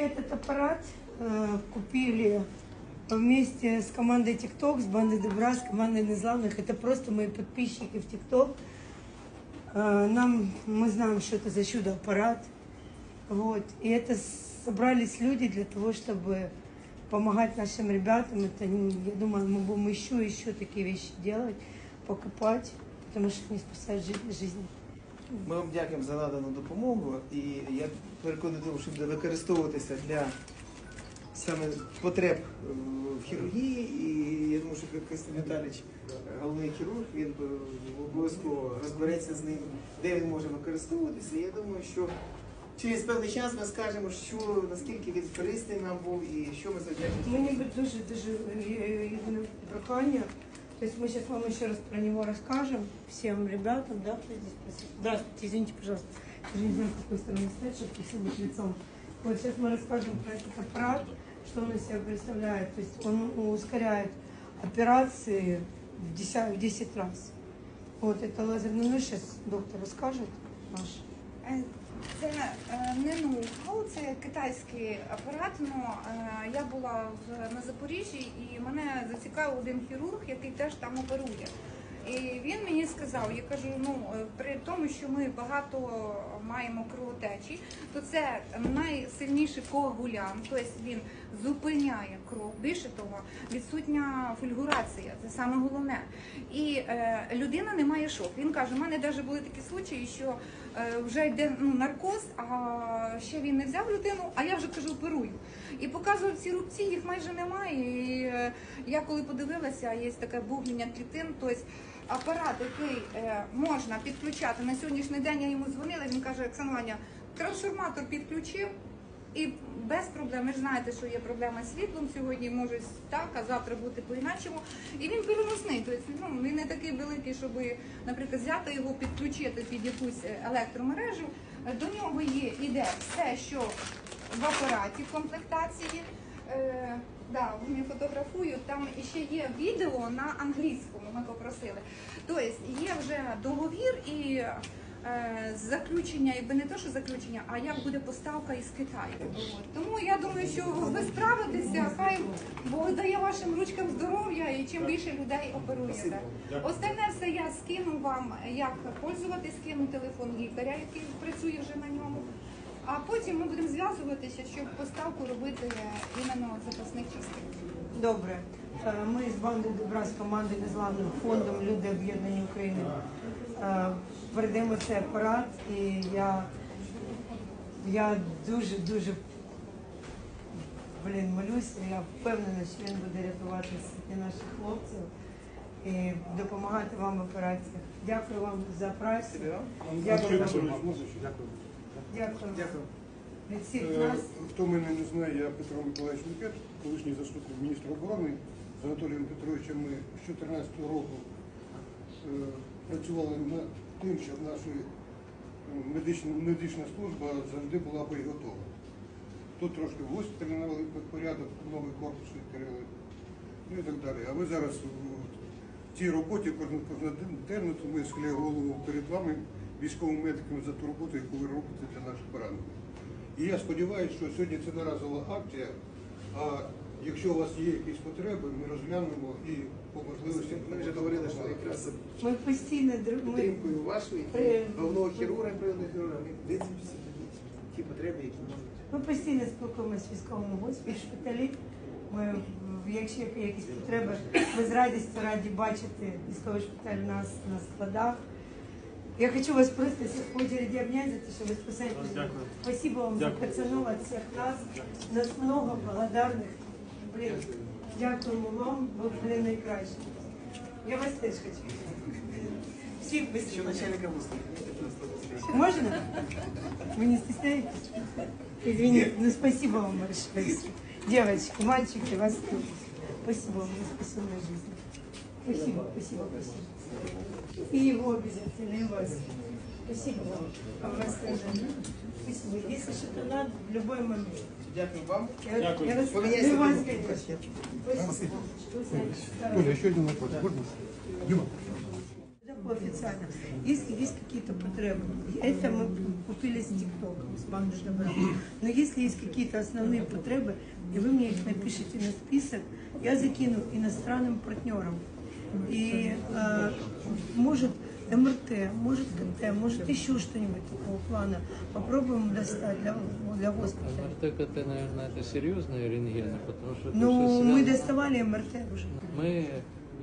этот аппарат э, купили вместе с командой TikTok, с бандой Добра, с командой Незламных. Это просто мои подписчики в TikTok. Э, нам, мы знаем, что это за чудо-аппарат. Вот. И это собрались люди для того, чтобы помогать нашим ребятам. Это, я думаю, мы будем еще, еще такие вещи делать, покупать, потому что они спасают жи- жизни. Ми вам дякуємо за надану допомогу і я переконаний, що буде використовуватися для саме потреб е, в хірургії. І я думаю, що Костянтин Віталійович, е, головний хірург, він е, обов'язково розбереться з ним, де він може використовуватися. Я думаю, що через певний час ми скажемо, що наскільки він корисний нам був і що ми завдячимо. Мені дуже дуже е, єдине прохання. То есть мы сейчас вам еще раз про него расскажем, всем ребятам, да, кто здесь присутствует. Здравствуйте, извините, пожалуйста. Я не знаю, с какой стороны стоять, чтобы все быть лицом. Вот сейчас мы расскажем про этот аппарат, что он из себя представляет. То есть он ускоряет операции в 10, в 10 раз. Вот это лазерный нож, сейчас доктор расскажет наш. Це е, не ноу-хау, це китайський апарат. Ну, е, я була в, на Запоріжжі і мене зацікавив один хірург, який теж там оперує. І він мені сказав, я кажу, ну е, при тому, що ми багато маємо кровотечі, то це найсильніший коагулянт, тобто він зупиняє кров. Більше того, відсутня фульгурація, це саме головне. І е, людина не має шок. Він каже, у мене навіть були такі случаї, що вже йде ну, наркоз, а ще він не взяв людину, а я вже кажу, оперую. І показував ці рубці, їх майже немає. І е, я коли подивилася, є таке бугнення клітин, тобто апарат, який е, можна підключати на сьогоднішній день, я йому дзвонила, він каже, Оксана трансформатор підключив. І без проблем, ви ж знаєте, що є проблема з світлом сьогодні, може так, а завтра бути по-іначому. І він переносний, тобто ну, він не такий великий, щоб, наприклад, взяти його, підключити під якусь е, електромережу. До нього є іде все, що в апараті в комплектації. Е, да, вони фотографують, там ще є відео на англійському, ми попросили. Тобто є вже договір і заключення, якби не то, що заключення, а як буде поставка із Китаю. От. Тому я думаю, що ви справитеся, хай Бог дає вашим ручкам здоров'я і чим більше людей оперуєте. Остальне все я скину вам, як пользуватись, скину телефон лікаря, який працює вже на ньому. А потім ми будемо зв'язуватися, щоб поставку робити іменно запасних частин. Добре. Е, Ми з банди Добра, з команди Незламним фондом Люди об'єднані України е, передаємо цей апарат і я, я дуже дуже блін, молюся. Я впевнена, що він буде рятувати сотні наших хлопців і допомагати вам в операціях. Дякую вам за працю. Дякую. вам. Дякую. Дякую. Від всіх Е, нас. Хто мене не знає, я Петро Миколаївич Лукет, колишній заступник міністра оборони. З Анатолієм Петровичем ми з 2014 року е, працювали над тим, щоб наша е, медична, медична служба завжди була боєготова. Тут трошки в госпіталі навели порядок, новий корпус відкрили, ну і так далі. А ви зараз в цій роботі кожен- то ми схиляємо голову перед вами, військовими медиками, за ту роботу, яку ви робите для наших поранених. І я сподіваюся, що сьогодні це наразова акція. А якщо у вас є якісь потреби, ми розглянемо і по можливості. Ми вже говорили, що якраз Ми постійно дру- ми підтримкою вашої Е, головного хірурга, природного хірурга, ми визначимося ті потреби, які можуть. Ми постійно спілкуємося з військовими госпіталі, шпиталі. Ми, якщо є якісь потреби, ми з радістю раді бачити військовий шпиталь у нас на складах. Я хочу вас просто всех по очереди обнять за то, что вы спасаете. Спасибо вам за пацанов от всех нас. Нас много благодарных. Блин, дякуємо вам, ви були найкращі. Я вас теж хочу. Всіх Що спасибо. начальника виступить. Можно? Вы не стесняетесь? Извините, ну спасибо вам большое. Девочки, мальчики, вас тоже. Спасибо вам за спасенную жизнь. Спасибо, спасибо, спасибо. И его обязательно, и вас. Спасибо вам. А вас тоже. Спасибо. Если что-то надо, в любой момент. Дякую вам. Я, я вас, Поменяйся. и вас, телефон. конечно. Спасибо. Вы знаете, Оля, ще один вопрос. Можна? Дима. официально. Если есть какие-то потребы, это мы купили с ТикТока, с банды добра. Но если есть какие-то основные потребы, и вы мне их напишите на список, я закину иностранным партнерам. И э, может МРТ, может КТ, может еще что-нибудь такого плана. Попробуем достать для, для госпиталя. МРТ, КТ, наверное, это серьезные рентгены, потому что... то, Ну, мы доставали МРТ уже. Мы,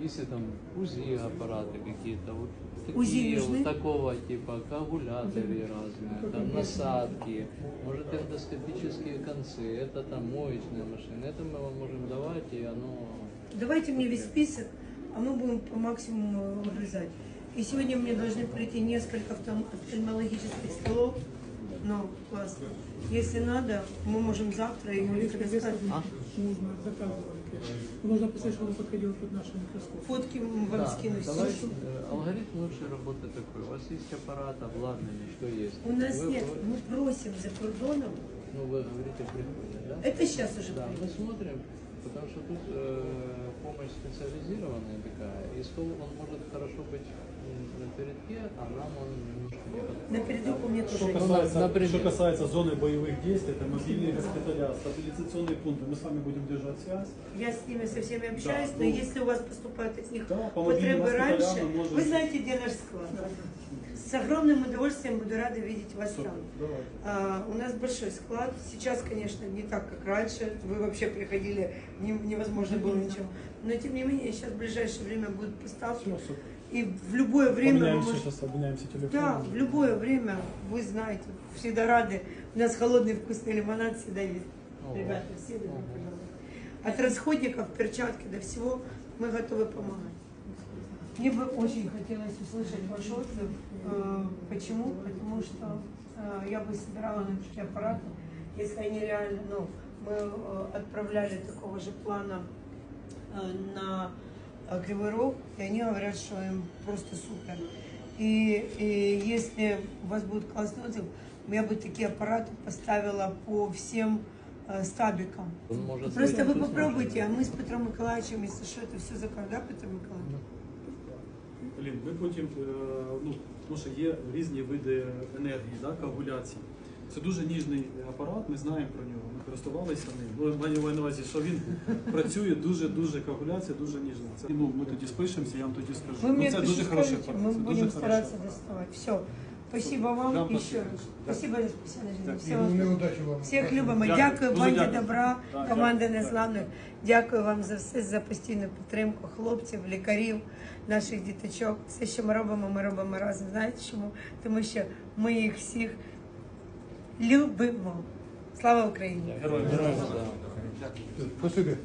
если там УЗИ аппараты какие-то, вот УЗИ нужны? вот такого типа, коагуляторы разные, там насадки, может эндоскопические концы, это там моечная машина, это мы вам можем давать, и оно... Давайте мне весь список, а мы будем по максимуму вырезать. И сегодня мне должны прийти несколько офтал- офтальмологических столов. Ну, классно. Если надо, мы можем завтра и достать. Нужно заказывать. Нужно посмотреть, чтобы он подходил под наш микроскоп. Фотки вам Да, скину. давай, все. э, алгоритм лучшей работы такой. У вас есть аппарат, обладнание, что есть? У нас Вы- нет, вы- мы просим за кордоном. Ну, вы говорите, приходит, да? Это сейчас уже Да, мы приходит. смотрим, потому что тут э, помощь специализированная такая, и стол он может хорошо быть м, на передке, а нам он немножко не подходит. На передок у меня тоже Что есть. касается, например. что касается зоны боевых действий, это мобильные госпиталя, стабилизационные пункты. Мы с вами будем держать связь. Я с ними со всеми общаюсь, Да, но ну, если у вас поступают от них да, по мобильным потребы раньше, госпиталям мы можем- вы знаете, где наш склад. С огромным удовольствием буду рада видеть вас Супер, там. давайте. А, у нас большой склад. Сейчас, конечно, не так, как раньше. Вы вообще приходили, не- невозможно было ничего. Но тем не менее, сейчас в ближайшее время будут поставки. Супер. И в любое время вы Поменяемся можете... сейчас, обменяемся телефоном. Да, в любое время, вы знаете, всегда рады. У нас холодный вкусный лимонад всегда есть. Ого. Ребята, все добро пожаловать. От расходников, перчатки до всего мы готовы помогать. Мне бы очень хотелось услышать ваш отзыв. Э, Почему? Потому что э, я бы собирала на такие аппараты, если они реально, ну, мы э, отправляли такого же плана на Кривой Рог, и они говорят, что им просто супер. И, и если у вас будет классный отзыв, я бы такие аппараты поставила по всем стабикам. Может Просто вы попробуйте, а мы с Петром Миколаевичем, если что, это все закажем, да, Петр Миколаевич? Блін, ми потім, е, ну, тому що є різні види енергії, да, коагуляції. Це дуже ніжний апарат, ми знаємо про нього, ми користувалися ним. Ну, маю на увазі, що він працює дуже-дуже коагуляція, дуже ніжна. Це, ну, ми тоді спишемося, я вам тоді скажу. Ви ну, це дуже хороший апарат. Ми будемо старатися доставать. Все. Спасибо вам Да, еще спасибо. раз. Да. Спасибо, Всего Ну, вам. Всіх любимо. Дякую. Дякую банді добра, Так, команди дякую. незламних. Дякую вам за все, за постійну підтримку хлопців, лікарів, наших діточок. Все, що ми робимо, ми робимо разом. Знаєте чому? Тому що ми їх всіх любимо. Слава Україні! Героям. Да. Спасибі.